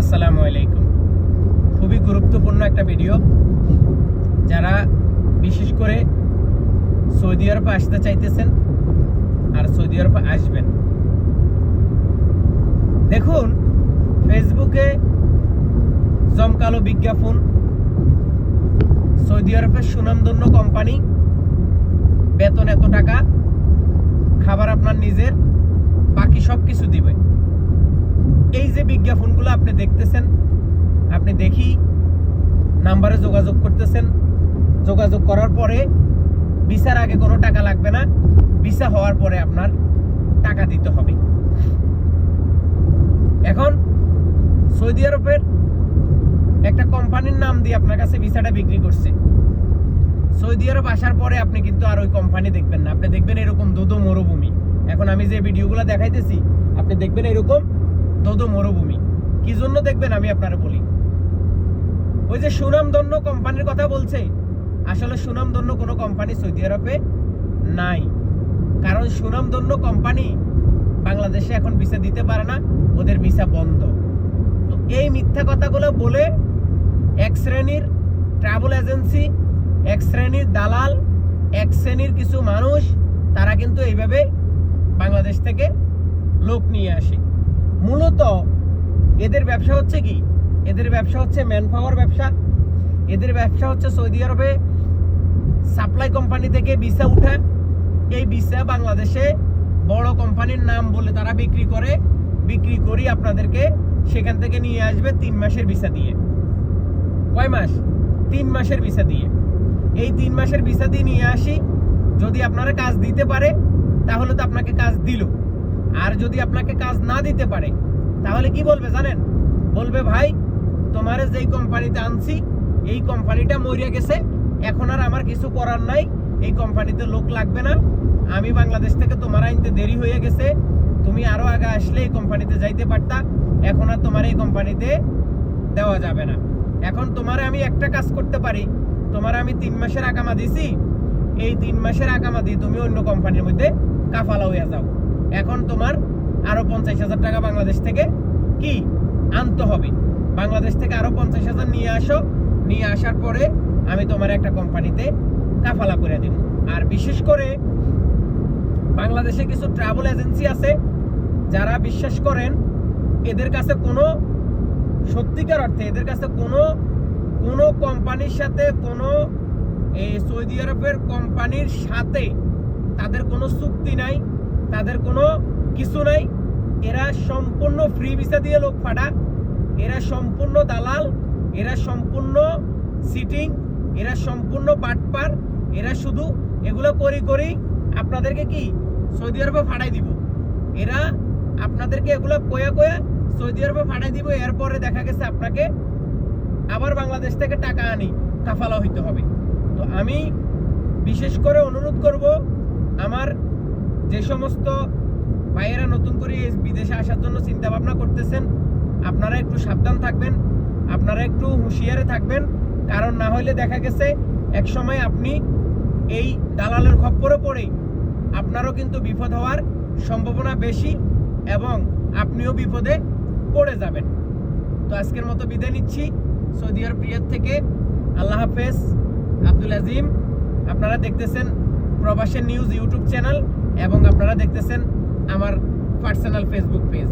আসসালামু আলাইকুম। খুবই গুরুত্বপূর্ণ একটা ভিডিও যারা বিশেষ করে সৌদি আরবে আসতে চাইতেছেন আর সৌদি আরবে আসবেন। দেখুন ফেসবুকে জমকালো বিজ্ঞাপন, সৌদি আরবের সুনামধন্য কোম্পানি বেতন এত টাকা, খাবার আপনার নিজের, বাকি সব কিছু দিবে। বিজ্ঞাপনগুলো আপনি দেখতেছেন। আপনি দেখি নাম্বারে যোগাযোগ করতেছেন। যোগাযোগ করার পরে ভিসার আগে কোনো টাকা লাগবে না। ভিসা হওয়ার পরে আপনার টাকা দিতে হবে। এখন সৌদি আরবের একটা কোম্পানির নাম দিয়ে আপনার কাছে ভিসাটা বিক্রি করছে। সৌদি আরব আসার পরে আপনি কিন্তু আর ওই কোম্পানি দেখবেন না। আপনি দেখবেন এরকম দোদো মরুভূমি। এখন আমি যে ভিডিওগুলো দেখাইতেছি, আপনি দেখবেন এরকম মরুভূমি। কি জন্য দেখবেন আমি আপনারা বলি? ওই যে সুনামধন্য কোম্পানির কথা বলছে, আসলে সুনামধন্য কোনো কোম্পানি সৌদি আরবে নাই। কারণ সুনামধন্য কোম্পানি বাংলাদেশে এখন ভিসা দিতে পারে না, ওদের ভিসা বন্ধ। তো এই মিথ্যা কথাগুলো বলে এক শ্রেণির ট্রাভেল এজেন্সি, এক শ্রেণির দালাল, এক শ্রেণির কিছু মানুষ, তারা কিন্তু এইভাবে বাংলাদেশ থেকে লোক নিয়ে আসে। মূলত এদের ব্যবসা হচ্ছে কি? এদের ব্যবসা হচ্ছে ম্যান পাওয়ার ব্যবসা। এদের ব্যবসা হচ্ছে সৌদি আরবে সাপ্লাই কোম্পানি থেকে ভিসা উঠা। এই ভিসা বাংলাদেশে বড় কোম্পানির নাম বলে তারা বিক্রি করে। বিক্রি করি আপনাদেরকে সেখান থেকে নিয়ে আসবে তিন মাসের ভিসা দিয়ে। কয় মাস? তিন মাসের ভিসা দিয়ে। এই তিন মাসের ভিসা দিয়ে নিয়ে আসি। যদি আপনারা কাজ দিতে পারে, তাহলে তো আপনাকে কাজ দিল। আর যদি আপনাকে কাজ না দিতে পারে, তাহলে কি বলবে জানেন? বলবে, ভাই, তোমার যেই কোম্পানিতে আনছি, এই কোম্পানিটা মরিয়া গেছে, এখন আর আমার কিছু করার নাই, এই কোম্পানিতে লোক লাগবে না, আমি বাংলাদেশ থেকে তোমার আনতে দেরি হয়ে গেছে, তুমি আরও আগে আসলে এই কোম্পানিতে যাইতে পারতা, এখন আর তোমার এই কোম্পানিতে দেওয়া যাবে না। এখন তোমার আমি একটা কাজ করতে পারি, তোমার আমি তিন মাসের আকামা দিছি, এই তিন মাসের আকামা দিয়ে তুমি অন্য কোম্পানির মধ্যে কাফালা হয়ে যাও। এখন তোমার আরও পঞ্চাশ হাজার টাকা বাংলাদেশ থেকে কি আনতে হবে? বাংলাদেশ থেকে আরও পঞ্চাশ হাজার নিয়ে আসো। নিয়ে আসার পরে আমি তোমার একটা কোম্পানিতে কাফালা করে দিব। আর বিশেষ করে বাংলাদেশে কিছু ট্রাভেল এজেন্সি আছে, যারা বিশ্বাস করেন এদের কাছে কোনো, সত্যিকার অর্থে এদের কাছে কোনো কোনো কোম্পানির সাথে, কোনো, এই সৌদি আরবের কোম্পানির সাথে তাদের কোনো চুক্তি নাই। তাদের কোনো কিছু নাই। এরা সম্পূর্ণ ফ্রি ভিসা দিয়ে লোক ফাটা এরা সম্পূর্ণ দালাল। এরা সম্পূর্ণ সিটিং এরা সম্পূর্ণ বাটপার। এরা শুধু এগুলো করি করি আপনাদেরকে কি সৌদি আরবে ফাটাই দিব। এরা আপনাদেরকে এগুলো কয়া কয়া সৌদি আরবে ফাটাই দিব। এরপরে দেখা গেছে আপনাকে আবার বাংলাদেশ থেকে টাকা আনি, কাফালা হইতে হবে। তো আমি বিশেষ করে অনুরোধ করব, আমার যে সমস্ত ভাইয়েরা নতুন করে বিদেশে আসার জন্য চিন্তা ভাবনা করতেছেন, আপনারা একটু সাবধান থাকবেন, আপনারা একটু হুঁশিয়ারে থাকবেন। কারণ না হলে দেখা গেছে, এক সময় আপনি এই দালালের খপ্পরে পড়ে আপনারও কিন্তু বিপদ হওয়ার সম্ভাবনা বেশি এবং আপনিও বিপদে পড়ে যাবেন। তো আজকের মতো বিদায় নিচ্ছি। সৌদি আরব রিয়াদ থেকে আল্লাহ হাফেজ আব্দুল আজিম। আপনারা দেখতেছেন প্রবাসের নিউজ ইউটিউব চ্যানেল। এবং আপনারা দেখতেছেন আমার পার্সোনাল ফেসবুক পেজ